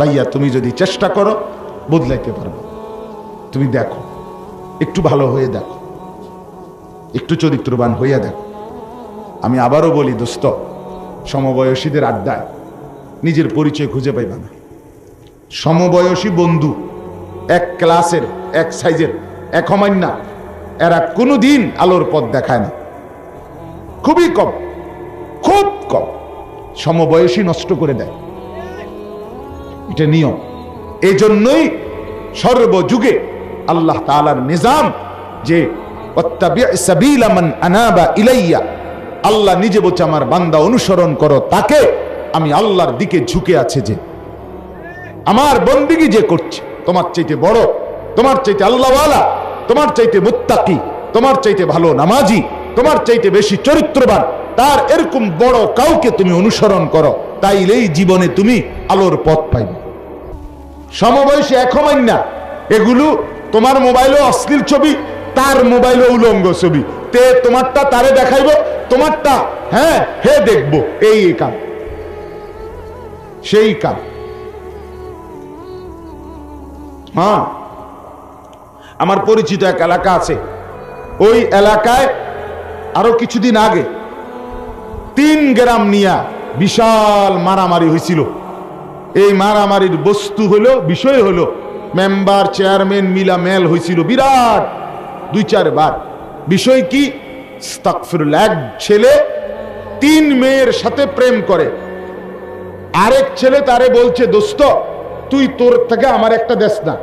ভাইয়া, তুমি যদি চেষ্টা করো, বদলাইতে পারবে। তুমি দেখো, একটু ভালো হয়ে দেখো, একটু চরিত্রবান হইয়া দেখো। আমি আবারও বলি, দোস্ত, সমবয়সীদের আড্ডায় নিজের পরিচয় খুঁজে পাইবা না। সমবয়সী বন্ধু, এক ক্লাসের, এক সাইজের, এক অমান্যা, এরা কোনোদিন আলোর পথ দেখায় না। খুবই কম, খুব কম। সমবয়সী নষ্ট করে দেয়। এটা নিয়ম। এই জন্যই সর্বযুগে আল্লাহ তালার নিজাম যে "ওয়াত্তাবি' সাবিলা মান আনাবা ইলাইয়া আল্লাহ নিজে বলছে, আমার বান্দা, অনুসরণ করো তাকে, আমি আল্লাহর দিকে ঝুঁকে আছে যে। আমার বন্দিগি যে করছে, তোমার চাইতে বড়, তোমার চাইতে আল্লাহওয়ালা, তোমার চাইতে মুত্তাকি, তোমার চাইতে ভালো নামাজি, তোমার চাইতে বেশি চরিত্রবান, তার এরকম বড় কাউকে তুমি অনুসরণ করো, তাইলেই জীবনে তুমি আলোর পথ পাইবে। সমবয়সী একমান্য। না এগুলো তোমার মোবাইলে অশ্লীল ছবি, তার মোবাইলে উলঙ্গ ছবি। তে তোমারটা তারে দেখাইব, তোমারটা হ্যাঁ হে দেখব, এই কাম। সেই কাম। হ্যাঁ। আমার পরিচিত এক এলাকা আছে। ওই এলাকায় আরও কিছুদিন আগে তিন গ্রাম নিয়া বিশাল মারামারি হয়েছিল এই মারামারির বস্তু হলো বিষয় হলো মেম্বার চেয়ারম্যান মিলা মেল হয়েছিল বিরাট দুই চারবার। বিষয় কি? ইস্তাগফিরুল্লাহ, এক ছেলে তিন মেয়ের সাথে প্রেম করে। আরেক ছেলে তারে বলছে দোস্ত তুই তোর থেকে আমার একটা দেশ না।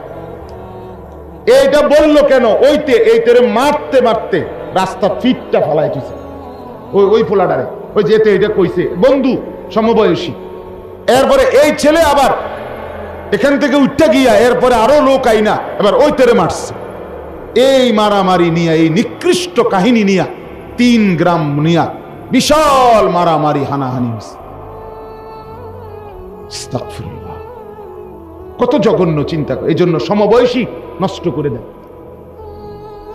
এইটা বলল কেন? ওইতে এই তেরে মারতে মারতে রাস্তা ফিটটা ফলাই ওই ওই ফোলাডারে ওই যেতে এটা কইছে। বন্ধু সমবয়সী। এরপরে এই ছেলে আবার এখান থেকে উঠতে গিয়া এরপরে আরও লোক আইনা, এবার ওই তেরে মারছে। এই মারামারি নিয়ে, এই নিকৃষ্ট কাহিনী নিয়া, তিন গ্রাম নিয়া বিশাল মারামারি হানাহানি কত জঘন্য চিন্তা এই জন্য সমবয়সী নষ্ট করে দেয়।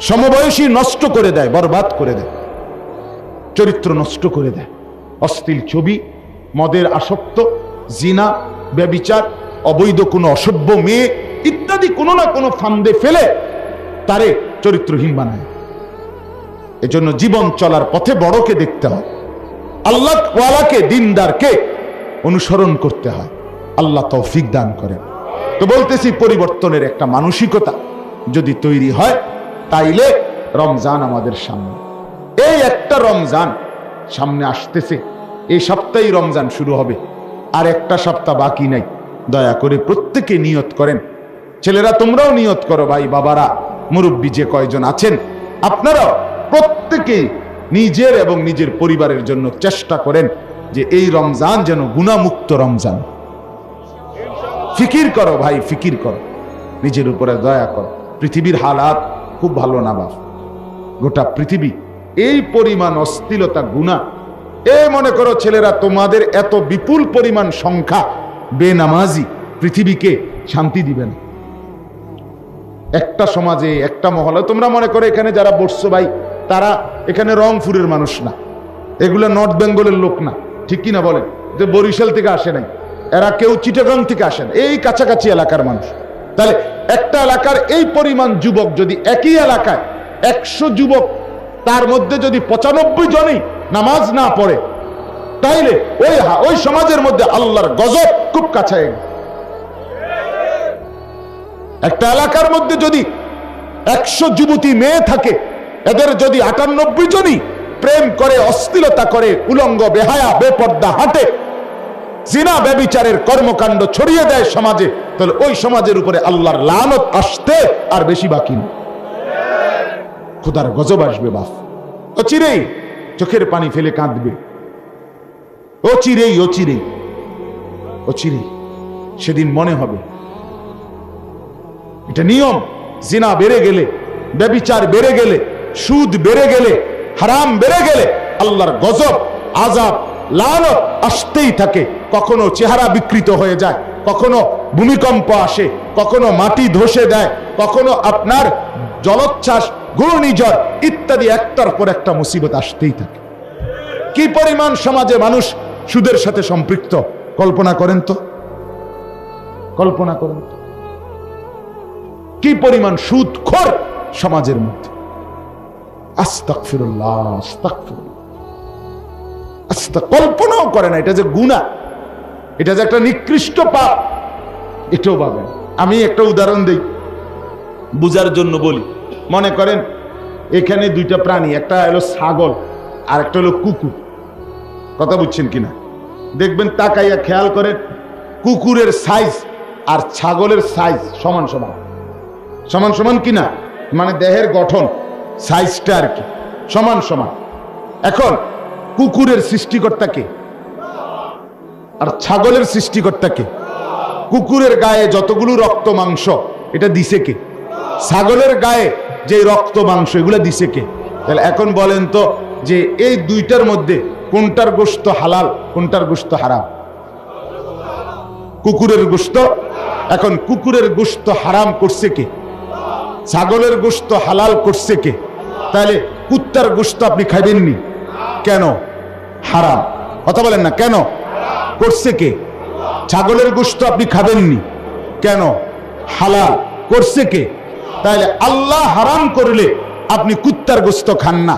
সমবয়সী নষ্ট করে দেয়, বরবাদ করে দেয়। চরিত্র নষ্ট করে দেয়। অশ্লীল ছবি, মদের আসক্ত জিনা, ব্যবিচার, অবৈধ কোনো অসভ্য মেয়ে ইত্যাদি কোনো না কোনো ফান্দে ফেলে তারে চরিত্রহীন বানায়। এজন্য জীবন চলার পথে বড়কে দেখতে হয়। আল্লাহ ওয়ালাকে, দিনদারকে অনুসরণ করতে হয়। আল্লাহ তৌফিক দান করেন। তো বলতেছি, পরিবর্তনের একটা মানসিকতা যদি তৈরি হয়, তাইলে রমজান আমাদের সামনে। এই একটা রমজান সামনে আসতেছে। এই সপ্তাহেই রমজান শুরু হবে। আর একটা সপ্তাহ বাকি নাই। দয়া করে প্রত্যেকে নিয়ত করেন। ছেলেরা, তোমরাও নিয়ত করো ভাই, বাবারা, মুরব্বী যে কয়জন আছেন, আপনারাও প্রত্যেকেই নিজের এবং নিজের পরিবারের জন্য চেষ্টা করেন যে এই রমজান যেন গুণামুক্ত রমজান। ফিকির করো ভাই, ফিকির করো। নিজের উপরে দয়া করো। পৃথিবীর হালাত খুব ভালো না বাপ। গোটা পৃথিবী এই পরিমাণ অস্থিলতা গুণা এ মনে করো ছেলেরা, তোমাদের এত বিপুল পরিমাণ সংখ্যা বেনামাজি পৃথিবীকে শান্তি দিবে না। একটা সমাজে, একটা মহলে, তোমরা মনে করো এখানে যারা বসছো ভাই, তারা এখানে রংপুরের মানুষ না। এগুলো নর্থ বেঙ্গলের লোক না, ঠিক কিনা বলেন? যে বরিশাল থেকে আসে নাই, এরা কেউ চিটাগাং থেকে আসেন এই কাছাকাছি এলাকার মানুষ। তাহলে একটা এলাকার এই পরিমাণ যুবক যদি একই এলাকায়, একশো যুবক, তার মধ্যে যদি পঁচানব্বই জনই নামাজ না পড়ে, তাইলে ওই ওই সমাজের মধ্যে আল্লাহর গজব খুব কাছায় একটা এলাকার মধ্যে যদি একশো যুবতী মেয়ে থাকে, এদের যদি আটানব্বই জনই প্রেম করে, অশ্লীলতা করে, উলঙ্গ, বেহায়া, বেপর্দা, হাঁটে, জিনা ব্যবিচারের কর্মকাণ্ড ছড়িয়ে দেয় সমাজে, তাহলে ওই সমাজের উপরে আল্লাহর লানত আসতে আর বেশি বাকি নেই। খুদার গজব আসবে, বাপ। চিরেই চোখের পানি ফেলে কাঁদবে। ও চিরেই ও চিরেই ও চিরেই, সেদিন মনে হবে। এটা নিয়ম, জিনা বেড়ে গেলে, ব্যবিচার বেড়ে গেলে, সুদ বেড়ে গেলে, হারাম বেড়ে গেলে, আল্লাহর গজব আজাব লালত আসতেই থাকে। কখনো চেহারা বিকৃত হয়ে যায়, কখনো ভূমিকম্প আসে, কখনো মাটি ধসে দেয় কখনো আপনার জলোচ্ছ্বাস ঘূর্ণিঝড় ইত্যাদি একটার পর একটা মুসিবত আসতেই থাকে। কি পরিমাণ সমাজে মানুষ সুদের সাথে সম্পৃক্ত? কল্পনা করেন তো। কল্পনা করেন তো। কি পরিমাণ সুদ খোর সমাজের মধ্যে। কল্পনাও করে না, এটা যে গুণা এটা যে একটা নিকৃষ্ট পাপ, এটাও পাবেন আমি একটা উদাহরণ দেই, বুঝার জন্য বলি। মনে করেন, এখানে দুইটা প্রাণী, একটা হলো ছাগল আর একটা হলো কুকুর। কথা বুঝছেন কিনা? দেখবেন তাকাইয়া খেয়াল করেন, কুকুরের সাইজ আর ছাগলের সাইজ সমান সমান। সমান সমান কিনা? মানে দেহের গঠন সাইজটা আর কি, সমান সমান। এখন, কুকুরের সৃষ্টিকর্তাকে আর ছাগলের সৃষ্টিকর্তাকে কুকুরের গায়ে যতগুলো রক্ত মাংস, এটা দিছে কে? ছাগলের গায়ে যে রক্ত মাংস, এগুলো দিছে কে? তাহলে এখন বলেন তো যে এই দুইটার মধ্যে কোনটার গোস্ত হালাল, কোনটার গোস্ত হারাম? কুকুরের গোস্ত এখন কুকুরের গোস্ত হারাম করছে কে? ছাগলের গোস্ত হালাল করছে কে? তাহলে কুত্তার গোস্ত আপনি খাইবেননি? কেন? হারাম। কথা বলেন না, কেন? করছে কে? ছাগলের গোস্ত আপনি খাবেননি? কেন? হালাল। করছে কে? তাহলে আল্লাহ হারাম করলে আপনি কুত্তার গোস্ত খান না।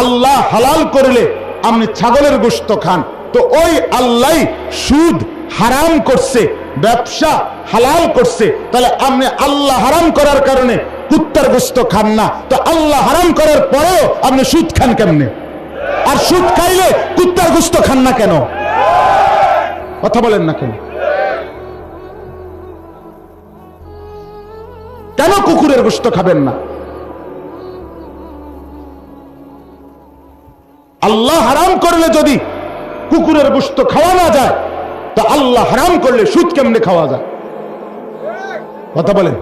আল্লাহ হালাল করলে আপনি ছাগলের গোস্ত খান। তো ওই আল্লাহ সুদ হারাম করছে, ব্যবসা হালাল করছে তাহলে আপনি আল্লাহ হারাম করার কারণে কুত্তার গোস্ত খান না। তো আল্লাহ হারাম করার পরেও আপনি সুদ খান কেমনে? আর সুদ খাইলে কুত্তার গোস্ত খান না কেন? কথা বলেন না কেন? কেন কুকুরের গোস্ত খাবেন না? আল্লাহ হারাম করলে যদি কুকুরের গোস্ত খাওয়া না যায়, তো আল্লাহ হারাম করলে সুদ কেমনে খাওয়া যায়? কথা বলেন।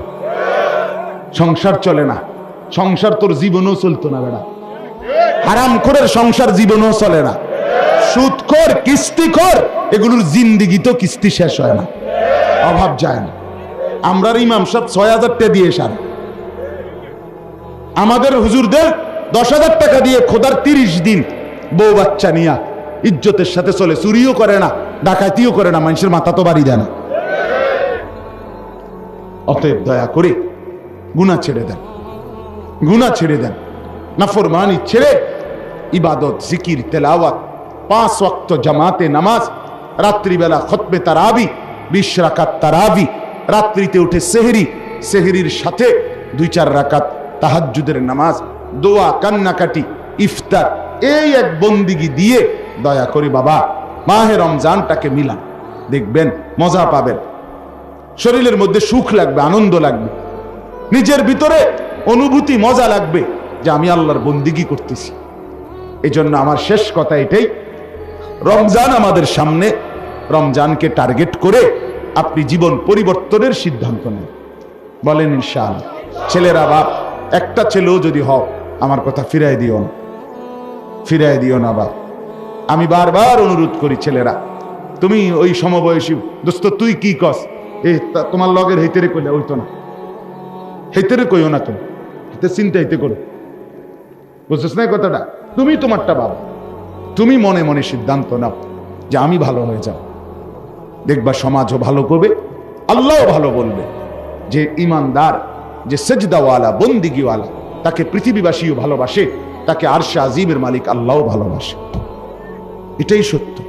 সংসার চলে না। সংসার তোর জীবনও চলতো না বেড়া। হারাম করে সংসার জীবনও চলে না। সুদখোর, কিস্তিখোর, এগুলোর জিন্দিগি তো কিস্তি শেষ হয় না। অভাব যায় না। আমরা ইমাম সাহেব ছয় হাজার টাকা দিয়ে সার। আমাদের হুজুরদের দশ হাজার টাকা দিয়ে খোদার তিরিশ দিন বউ বাচ্চা নিয়া ইজ্জতের সাথে চলে, চুরিও করে না, ডাকাতিও করে না, মানুষের মাথা তো বাড়ি দেয় না। অতএব দয়া করে গুণা ছেড়ে দেন গুণা ছেড়ে দেন। নাফরমানি ছেড়ে ইবাদত, জিকির, তেলাওয়াত, পাঁচ ওয়াক্ত জামাতে নামাজ, রাত্রিবেলা খতমে তারাবি, বিশ রাকাত তারাবি রাত্রিতে উঠে সেহরি, সেহরির সাথে দুই চার রাকাত তাহাজ্জুদের নামাজ, দোয়া, কান্নাকাটি, ইফতার, এই এক বন্দিগি দিয়ে দয়া করি বাবা, মাহে রমজানটাকে মিলান। দেখবেন, মজা পাবেন। শরীরের মধ্যে সুখ লাগবে, আনন্দ লাগবে। নিজের ভিতরে অনুভূতি, মজা লাগবে যে আমি আল্লাহর বন্দিগি করতেছি। এই জন্য আমার শেষ কথা এটাই, রমজান আমাদের সামনে, রমজানকে টার্গেট করে আপনি জীবন পরিবর্তনের সিদ্ধান্ত নেন। বলেন ইনশাল ছেলেরা, বাপ, একটা ছেলেও যদি হও, আমার কথা ফিরাই দিও না। ফিরাই দিও না, বাপ। আমি বারবার অনুরোধ করি, ছেলেরা, তুমি ওই সমবয়সী দোস্ত, তুই কি কস এ তোমার লগের হেতেরে কইলে ওই তো না। হেতেরে কইও না তুমি। হেতে চিন্তা হেতে করো। বুঝছিস না কথাটা? তুমি তোমারটা বাবা। তুমি মনে মনে সিদ্ধান্ত নাও যে আমি ভালো হয়ে যাব। দেখবা সমাজও ভালো করবে, আল্লাহও ভালো বলবে। যে ইমানদার, যে সেজদাওয়ালা, বন্দিগিওয়ালা, তাকে পৃথিবীবাসীও ভালোবাসে, তাকে আরশা আজিমের মালিক আল্লাহও ভালোবাসে। এটাই সত্য।